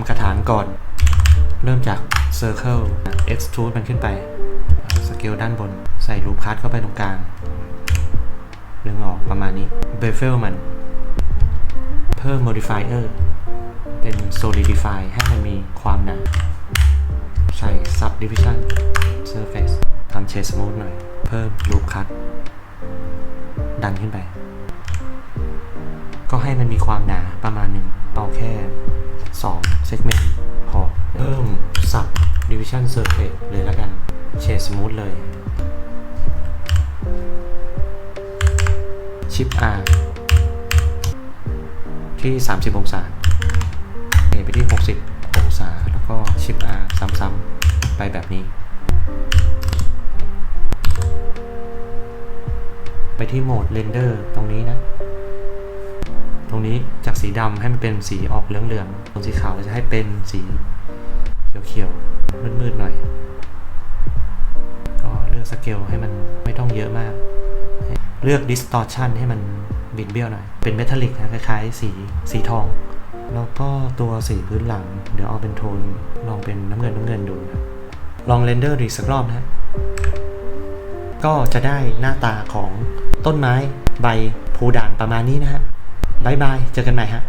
ำกระถางก่อน เริ่มจาก Circle Extrude มันขึ้นไป สเกลด้านบน ใส่ลูปคัทเข้าไปตรงกลางดึงออกประมาณนี้ Bevel มัน เพิ่ม Modifier เป็น Solidify ให้มันมีความหนา ใส่ Subdivision Surface ทำ Shade Smooth หน่อย เพิ่ม Loop Cut ดันขึ้นไป ก็ให้มันมีความหนาประมาณหนึ่งเอาแค่ 2 segment พอเพิ่ม sub division surface เลยแล้วกัน shade smooth เลย ชิป R ที่ 30 องศาเปลี่ยนไปที่ 60 องศา แล้วก็ชิป R ซ้ำๆ ไปแบบนี้ ไปที่โหมด render ตรงนี้นะ นี้จากสีดำให้มันเป็นสีออกเหลืองๆตรงสีขาวเราจะให้เป็นสีเขียวๆมืดๆหน่อย ก็เลือกสเกลให้มันไม่ต้องเยอะมาก เลือก distortion ให้มันบิดเบี้ยวหน่อย เป็นเมทัลลิกนะคล้ายๆ สีสีทอง แล้วก็ตัวสีพื้นหลัง เดี๋ยวเอาเป็นโทนลองเป็นน้ำเงินน้ำเงินดูนะลองเรนเดอร์อีกสักรอบนะก็จะได้หน้าตาของต้นไม้ใบภูด่างประมาณนี้นะฮะ บายบาย เจอกันใหม่ฮะ